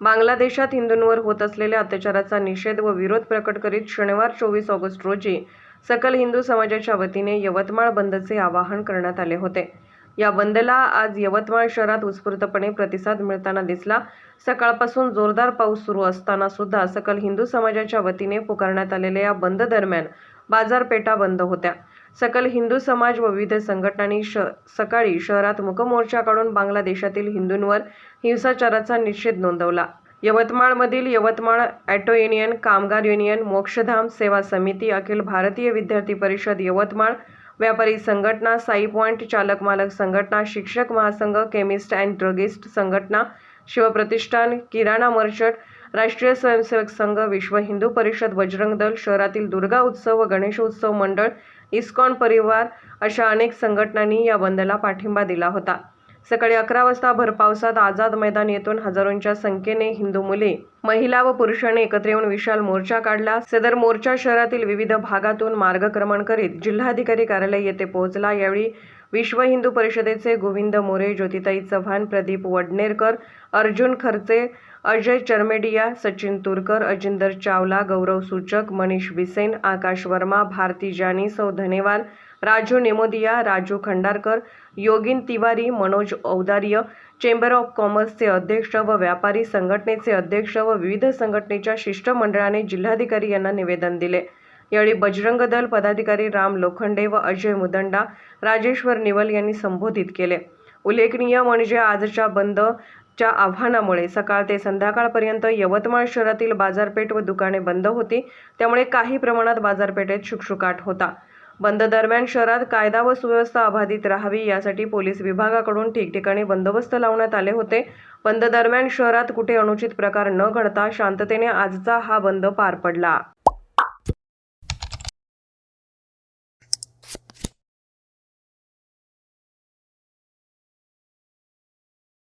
बांगलादेशात हिंदूंवर होत असलेल्या अत्याचाराचा निषेध व विरोध प्रकट करीत शनिवार चोवीस ऑगस्ट रोजी सकल हिंदू समाजाच्या वतीने यवतमाळ बंदचे आवाहन करण्यात आले होते. या बंदला आज यवतमाळ शहरात उत्स्फूर्तपणे प्रतिसाद मिळताना दिसला. सकाळपासून जोरदार पाऊस सुरू असताना सुद्धा सकल हिंदू समाजाच्या वतीने पुकारण्यात आलेल्या या बंद दरम्यान बाजारपेठा बंद होत्या. सकल हिंदू समाज व विविध संघटनांनी श सकाळी शहरात मुकमोर्चा काढून बांगलादेशातील हिंदूंवर हिंसाचाराचा निषेध नोंदवला. यवतमाळमधील यवतमाळ ॲटो युनियन कामगार युनियन मोक्षधाम सेवा समिती अखिल भारतीय विद्यार्थी परिषद यवतमाळ व्यापारी संघटना साई पॉईंट चालक मालक संघटना शिक्षक महासंघ केमिस्ट अँड ड्रगिस्ट संघटना शिवप्रतिष्ठान किराणा मर्चंट राष्ट्रीय स्वयंसेवक संघ विश्व हिंदू परिषद बजरंग दल शहरातील दुर्गा उत्सव व गणेशोत्सव मंडळ इस्कॉन परिवार अशा अनेक संघटनांनी या बंदला पाठिंबा दिला होता. सकाळी अकरा वाजता भरपावसात आझाद मैदान येथून हजारोंच्या संख्येने हिंदू मुले महिला व पुरुषांनी एकत्र येऊन विशाल मोर्चा काढला. सदर मोर्चा शहरातील विविध भागातून मार्गक्रमण करीत जिल्हाधिकारी कार्यालय येथे पोहोचला. यावेळी विश्व हिंदू परिषदेचे गोविंद मोरे ज्योतिताई चव्हाण प्रदीप वडनेरकर अर्जुन खर्चे अजय चरमेडिया सचिन तुरकर अजिंदर चावला गौरव सूचक मनीष बिसेन आकाश वर्मा भारती जानी सौ धनेवाल राजू नेमोदिया राजू खंडारकर योगिन तिवारी मनोज औदार्य चेंबर ऑफ कॉमर्सचे अध्यक्ष व व्यापारी संघटनेचे अध्यक्ष व विविध संघटनेच्या शिष्टमंडळाने जिल्हाधिकारी यांना निवेदन दिले. यावेळी बजरंग दल पदाधिकारी राम लोखंडे व अजय मुदंडा राजेश्वर निवल यांनी संबोधित केले. उल्लेखनीय म्हणजे आजच्या बंदच्या आव्हानामुळे सकाळ ते संध्याकाळपर्यंत यवतमाळ शहरातील बाजारपेठ व दुकाने बंद होती. त्यामुळे काही प्रमाणात बाजारपेठेत शुकशुकाट होता. बंद दरम्यान शहरात कायदा व सुव्यवस्था अबाधित राहावी यासाठी पोलीस विभागाकडून ठिकठिकाणी बंदोबस्त लावण्यात आले होते. बंद दरम्यान शहरात कुठे अनुचित प्रकार न घडता शांततेने आजचा हा बंद पार पडला.